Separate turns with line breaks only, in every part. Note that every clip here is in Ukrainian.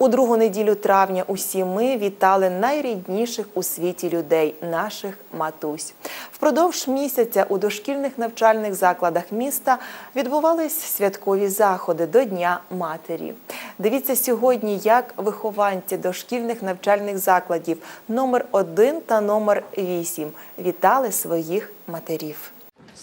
У другу неділю травня усі ми вітали найрідніших у світі людей, наших матусь. Впродовж місяця у дошкільних навчальних закладах міста відбувались святкові заходи до Дня матері. Дивіться сьогодні, як вихованці дошкільних навчальних закладів номер 1 та номер 8 вітали своїх матерів.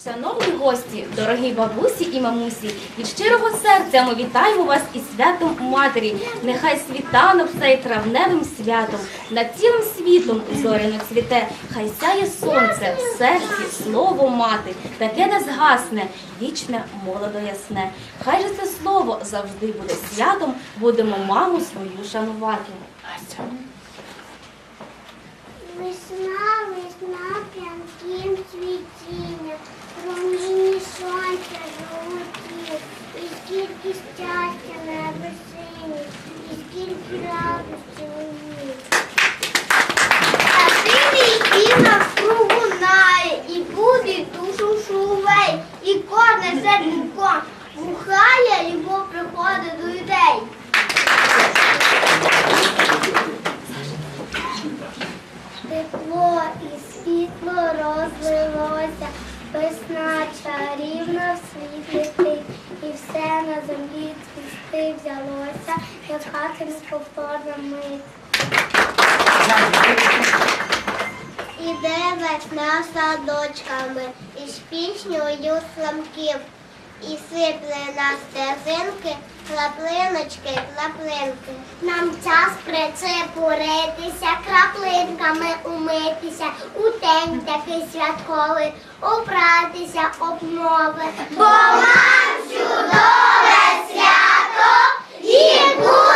Шановні гості, дорогі бабусі і мамусі, від щирого серця ми вітаємо вас із святом Матері. Нехай світанок цей травневим святом над цілим світом зоряно цвіте. Хай сяє сонце в серці, слово мати, таке не згасне, вічне, молодо ясне. Хай же це слово завжди буде святом, будемо маму свою шанувати.
Весна, весна, п'янким цвітіння, промінні сонця золоті, і скільки щастя на весені, і скільки радості мені. А синій і навкругу нає, і буде душу шувей, і кожне зерненько бухає, любов приходить до людей. Тепло і світло розлилося, весна чарівна в світ летить, і все на землі цвісти взялося, як хати неповторна мить. Іде весна садочками із піснею сламків, і сипле на стежинки краплиночки, краплинки. Нам час прицепуритися, краплинками умитися, у день такий святковий, обратися обмови. Бо нам чудове свято і будемо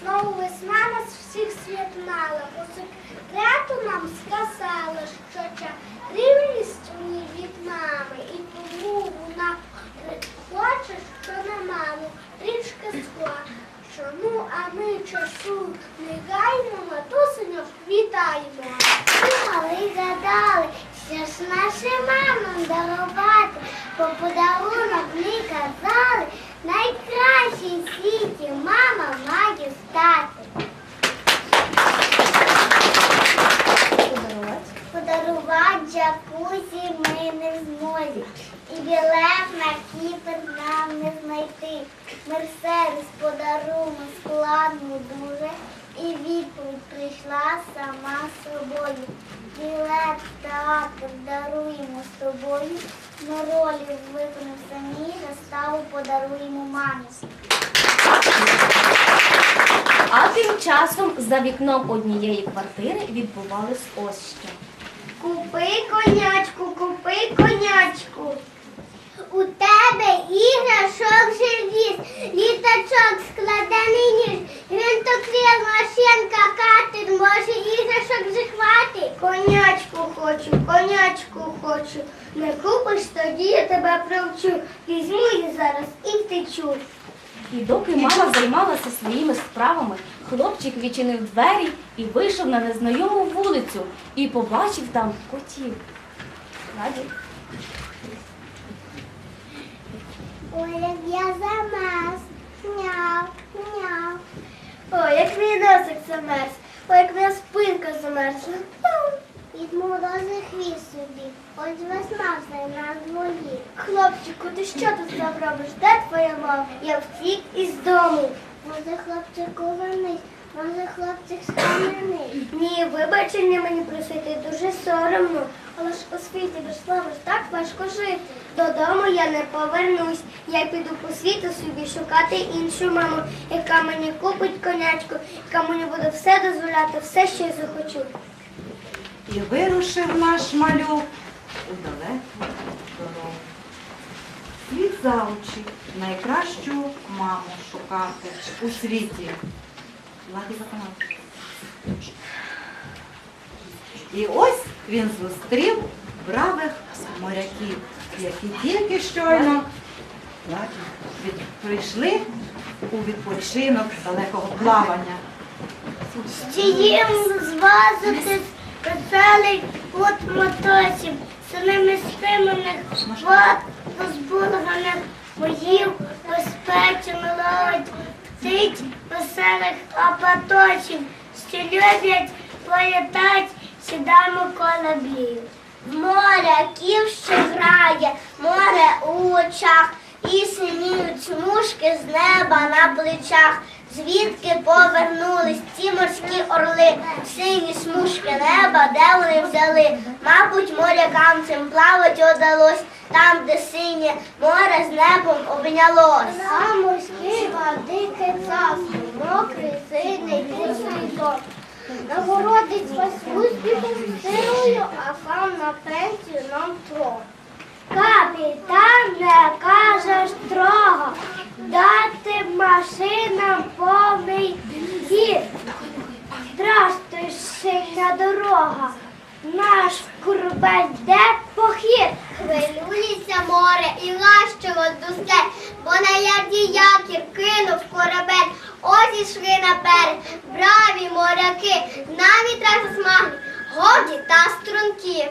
Знову весна нас всіх святнала, у секрету нам сказала, що чарівність в ній від мами, і тому вона хоче, що на маму річка схоче. Ну, а ми часу не гаймо, матусеньок вітаємо. Думали, гадали, що ж нашим мамам дарувати, по подарунок не казали найкращий в світі мама має стати. Подарувати джакузі ми не в змозі. І білет на Кіпр нам не знайти. Мерседес подаруємо складно дуже. І відповідь прийшла сама з собою. Білет в театр даруємо з тобою. Ми ролі виконав самі, заставу подаруємо мамі.
А тим часом за вікном однієї квартири відбувалось ось що.
Купи конячку, купи конячку. У тебе іграшок живіс, літачок складений ніж, гвинтокрил, машинка, катер, може іграшок же хватить. Конячку хочу, конячку хочу. Не купиш, тоді я тебе привчу. Візьму її зараз і втечу.
І доки мама займалася своїми справами, хлопчик відчинив двері і вийшов на незнайому вулицю і побачив там котів. Раді?
Ой, як я замерз. Няв, няв. Ой, як мій носик замерз. Ой, як моя спинка замерзла. Від морози хвіст собі. Ось весна вже на дворі. Хлопчику, ти що тут робиш? Де твоя мама? Я втік із дому. Може, хлопчику, вернись. Може, хлопчик схамений. Ні, вибачення мені просити дуже соромно. Але ж у світі без слова ж так важко жити. Додому я не повернусь. Я піду по світу собі шукати іншу маму, яка мені купить конячку, яка мені буде все дозволяти, все, що я захочу.
І вирушив наш малюк у далеку дорогу. Слід за очі найкращу маму шукати у світі. І ось він зустрів бравих моряків, які тільки щойно прийшли у відпочинок далекого плавання.
Чиїм звазити веселий от мотосів, синими спиманих вод розбурганих боїв, безпечних ловить птиць веселих апаточів, що люблять політать сідаємо кораблів. Моряків, що грає, море у очах, і синіють смужки з неба на плечах. Звідки повернулись ці морські орли, сині смужки неба, де вони взяли? Мабуть, морякам цим плавать удалось, там, де синє море з небом обнялось. А морські води царство, мокрий, сильний, пустий дом. Нагородить вас успіхом силою, а сам на пенсію нам трохи. Капітан не каже строго, дати машинам повний хід. Здрастуй, синя дорога, наш корабель де похід. Хвилюється море і лащило дусе, бо на ярді якір кинув корабель. Ось ішли берег, браві моряки, на вітрах засмаглі, годі та струнки.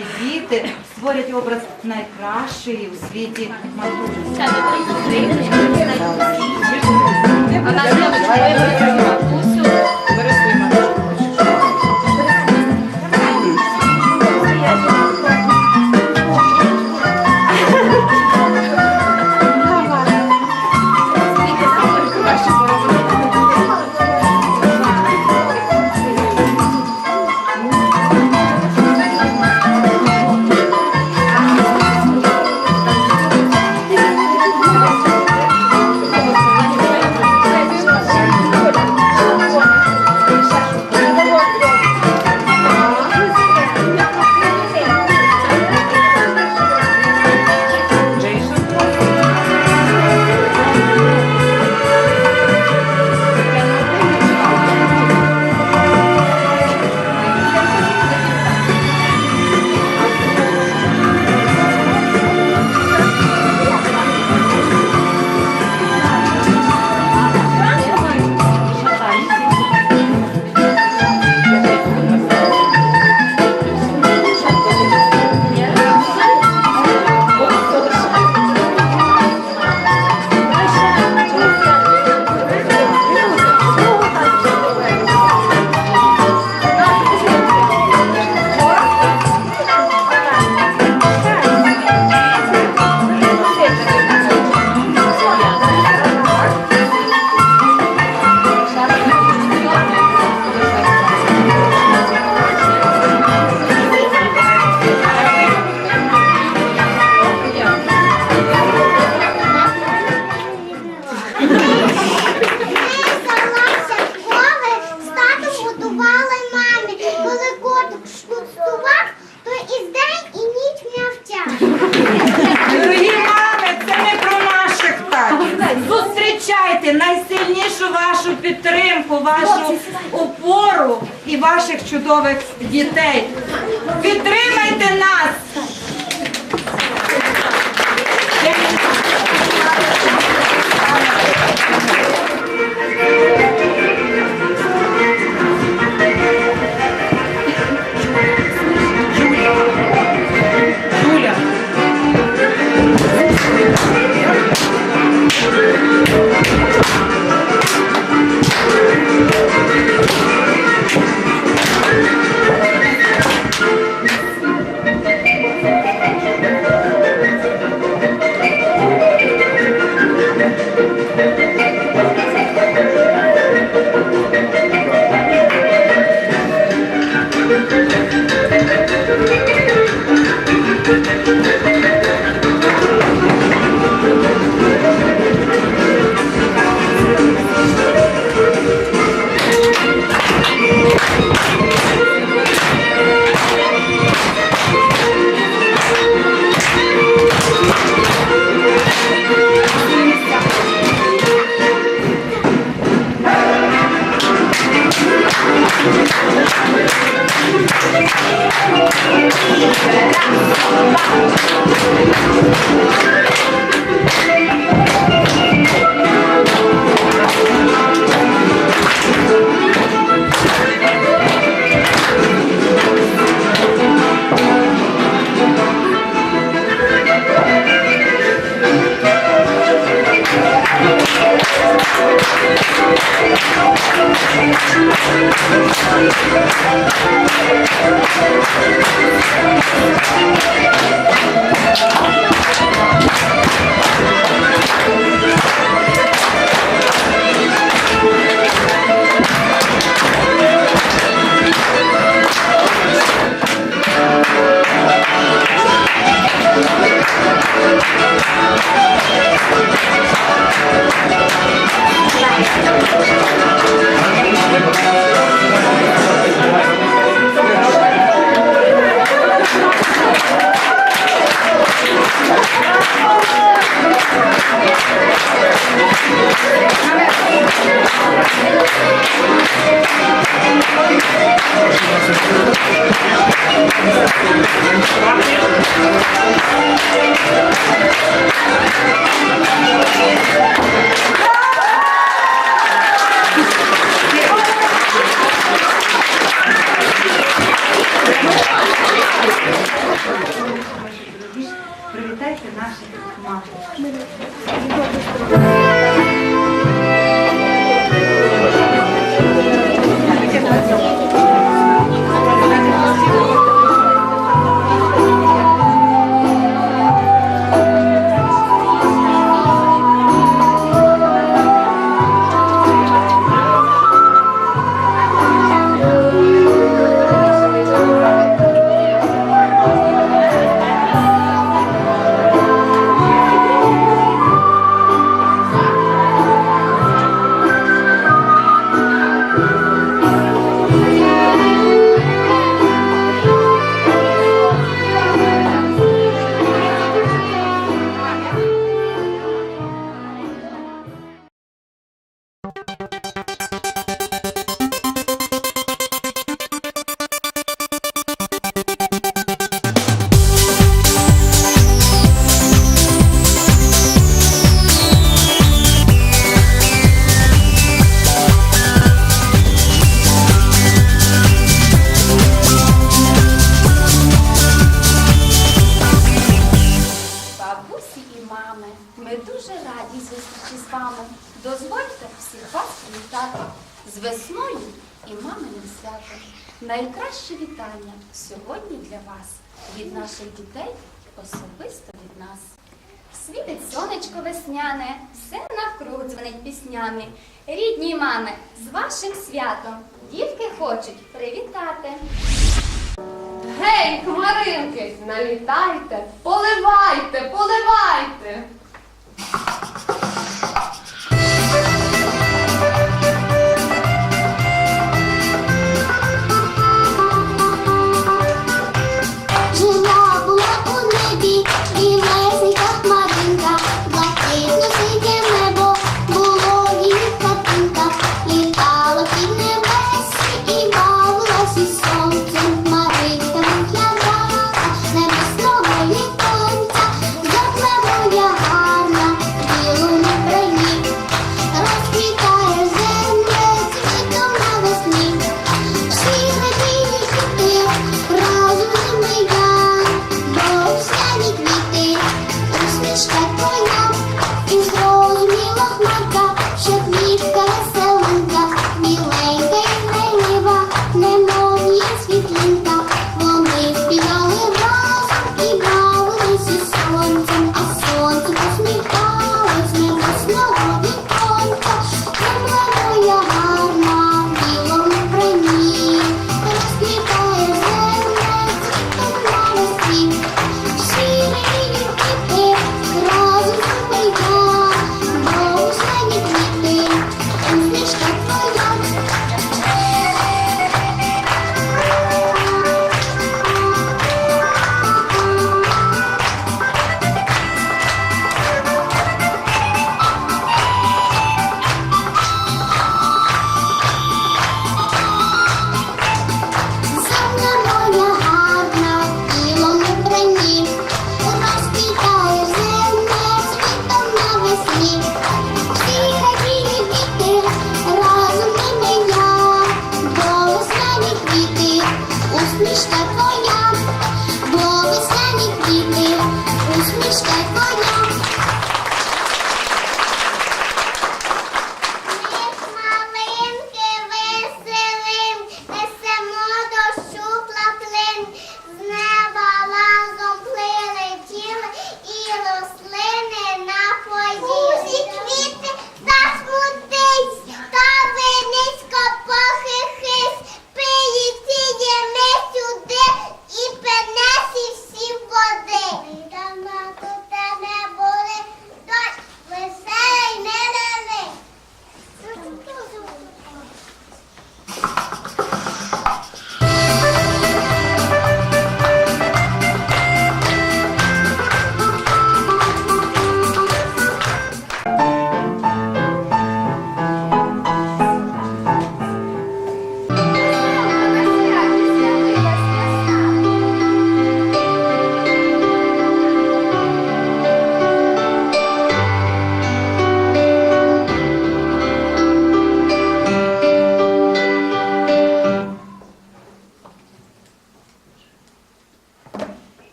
справжні діти створять образ найкращої у світі матусі. чудових дітей.
Thank you. Thank you. Thank you. наших дітей особисто від нас.
Світить сонечко весняне, все навкруг дзвонить піснями. Рідні мами, з вашим святом дівки хочуть привітати.
Гей, хмаринки, налітайте, поливайте, поливайте.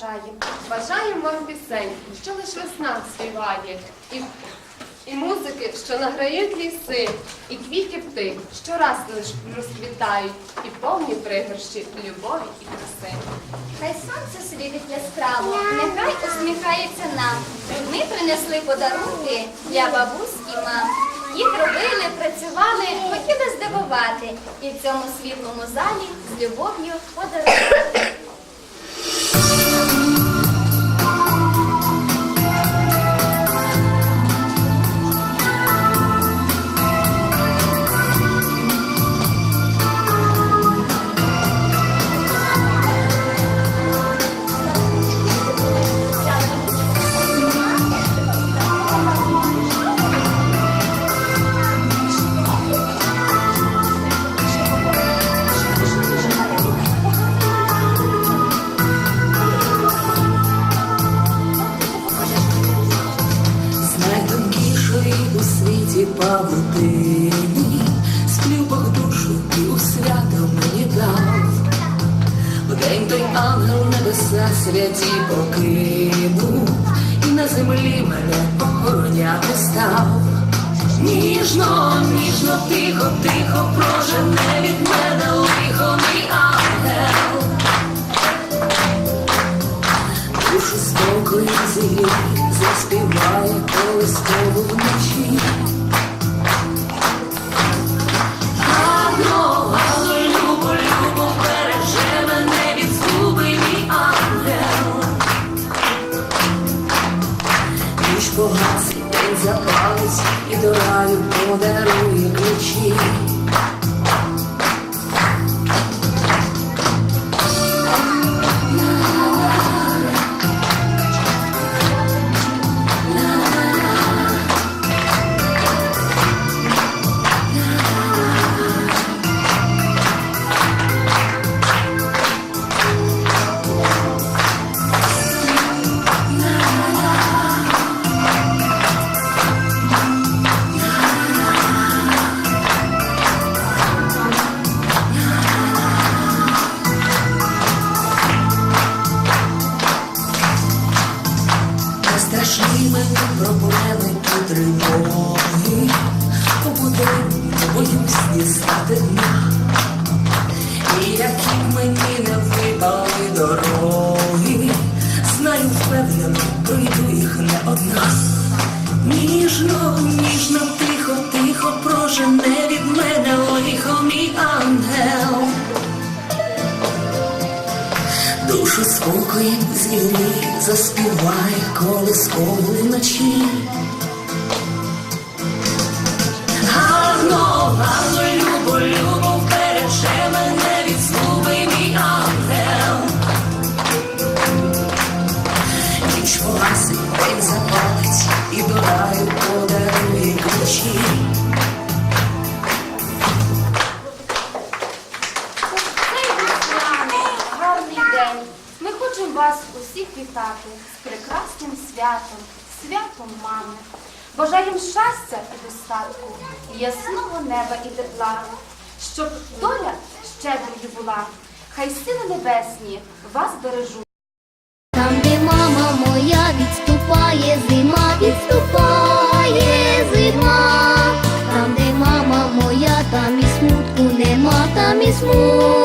Щастя бажаєм.
Бажаємо вам пісень, що лиш весна співає, і, і музики, що награють ліси, і квітів тих, що раз лиш розквітають, і повні пригорщі любові і краси.
Хай сонце світить яскраво, нехай усміхається нам. Ми принесли подарунки для бабусь і мам. Їх робили, працювали, хотіли здивувати і в цьому світлому залі з любов'ю подарувати.
Колискову вночі.
Їм щастя і достатку, ясного неба і тепла, щоб доля щедрою була, хай сили небесні вас бережуть.
Там, де мама моя відступає,
зима відступає зима, там, де мама моя, там і смутку нема, там і смутку.